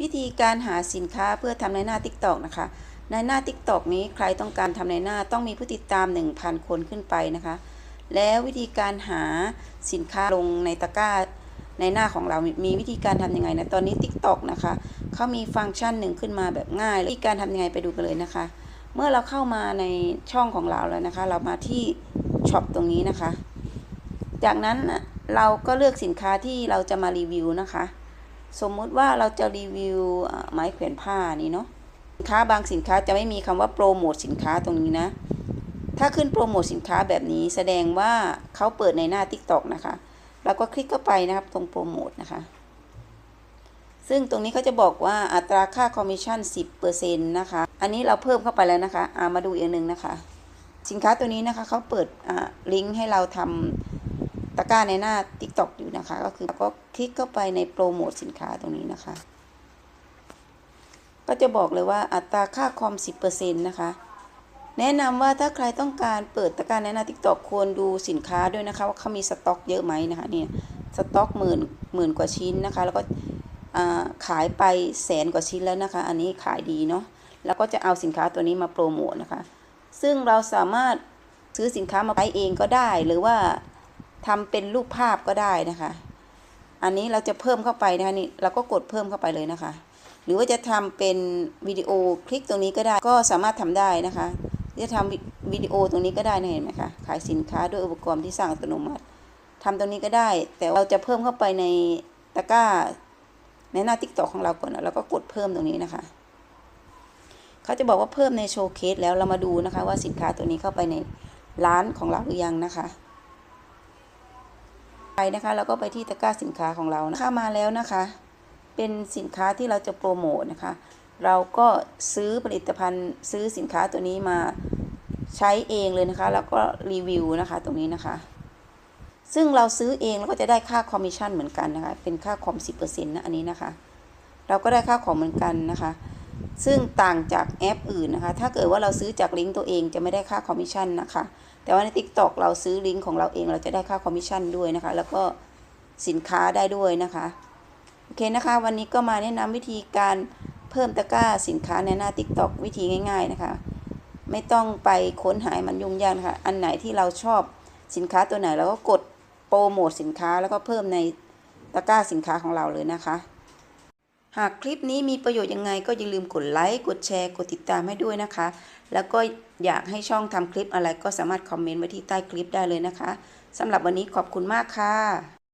วิธีการหาสินค้าเพื่อทำในหน้า TikTok นะคะ ในหน้า TikTok นี้ใครต้องการทำในหน้าต้องมีผู้ติดตาม 1,000 คนขึ้นไปนะคะ แล้ววิธีการหาสินค้าลงในตะกร้าในหน้าของเรา มีวิธีการทำยังไงนะ ตอนนี้ TikTok นะคะเขามีฟังก์ชันหนึ่งขึ้นมาแบบง่าย วิธีการทำยังไงไปดูกันเลยนะคะ เมื่อเราเข้ามาในช่องของเราแล้วนะคะ เรามาที่ช็อปตรงนี้นะคะ จากนั้นเราก็เลือกสินค้าที่เราจะมารีวิวนะคะ สมมุติว่าเราจะรีวิวไม้แขวนผ้านี่เนาะสินค้าบางสินค้าจะไม่มีคำว่าโปรโมทสินค้าตรงนี้นะ ถ้าขึ้นโปรโมทสินค้าแบบนี้แสดงว่าเขาเปิดในหน้า TikTok นะคะเราก็คลิกเข้าไปนะครับตรงโปรโมทนะคะ ซึ่งตรงนี้เขาจะบอกว่าอัตราค่าคอมมิชชั่น 10%นะคะ อันนี้เราเพิ่มเข้าไปแล้วนะคะามาดูอีกหนึ่งนะคะ สินค้าตัวนี้นะคะเขาเปิดลิงก์ให้เราทำ ตะกร้าในหน้า TikTok อยู่นะคะ ก็คือก็คลิกเข้าไปในโปรโมทสินค้าตรงนี้นะคะ ก็จะบอกเลยว่าอัตราค่าคอม 10%นะคะแนะนำว่าถ้าใครต้องการเปิดตะกร้าในหน้า TikTok ควรดูสินค้าด้วยนะคะ ว่าเขามีสต็อกเยอะไหมนะคะเนี่ยสต็อกหมื่นหมื่นกว่าชิ้นนะคะ แล้วก็ขายไปแสนกว่าชิ้นแล้วนะคะ อันนี้ขายดีเนาะแล้วก็จะเอาสินค้าตัวนี้มาโปรโมทนะคะ ซึ่งเราสามารถซื้อสินค้ามาใช้เองก็ได้ หรือว่า ทำเป็นรูปภาพก็ได้นะคะ อันนี้เราจะเพิ่มเข้าไปนะคะนี่เราก็กดเพิ่มเข้าไปเลยนะคะ หรือว่าจะทำเป็นวิดีโอคลิกตรงนี้ก็ได้ก็สามารถทำได้นะคะ จะทำวิดีโอตรงนี้ก็ได้นะเห็นไหมคะขายสินค้าด้วยอุปกรณ์ที่สร้างอัตโนมัติทำตรงนี้ก็ได้ แต่เราจะเพิ่มเข้าไปในตะกร้าในหน้า t ิ k t o k ของเราก่อนแล้วก็กดเพิ่มตรงนี้นะคะเขาจะบอกว่าเพิ่มในโชว์เคสแล้วเรามาดูนะคะว่าสินค้าตัวนี้เข้าไปในร้านของเราหรือยังนะคะ ไปนะคะเราก็ไปที่ตะกร้าสินค้าของเรานะเข้ามาแล้วนะคะ เป็นสินค้าที่เราจะโปรโมทนะคะ เราก็ซื้อผลิตภัณฑ์ซื้อสินค้าตัวนี้มาใช้เองเลยนะคะ แล้วก็รีวิวนะคะตรงนี้นะคะ ซึ่งเราซื้อเองแล้วก็จะได้ค่าคอมมิชชั่นเหมือนกันนะคะ เป็นค่าคอม10%นะอันนี้นะคะ เราก็ได้ค่าของเหมือนกันนะคะ ซึ่งต่างจากแอปอื่นนะคะ ถ้าเกิดว่าเราซื้อจากลิงก์ตัวเองจะไม่ได้ค่าคอมมิชชั่นนะคะ แต่ว่าใน TikTok เราซื้อลิงก์ของเราเองเราจะได้ค่าคอมมิชชั่นด้วยนะคะ แล้วก็สินค้าได้ด้วยนะคะ โอเคนะคะ วันนี้ก็มาแนะนำวิธีการเพิ่มตะกร้าสินค้าในหน้า TikTok วิธีง่าย ๆนะคะ ไม่ต้องไปค้นหามันยุ่งยากนะคะ อันไหนที่เราชอบสินค้าตัวไหนเราก็กดโปรโมทสินค้าแล้วก็เพิ่มในตะกร้าสินค้าของเราเลยนะคะ หากคลิปนี้มีประโยชน์ยังไงก็อย่าลืมกดไลค์ กดแชร์ กดติดตามให้ด้วยนะคะ แล้วก็อยากให้ช่องทำคลิปอะไรก็สามารถคอมเมนต์ไว้ที่ใต้คลิปได้เลยนะคะสำหรับวันนี้ขอบคุณมากค่ะ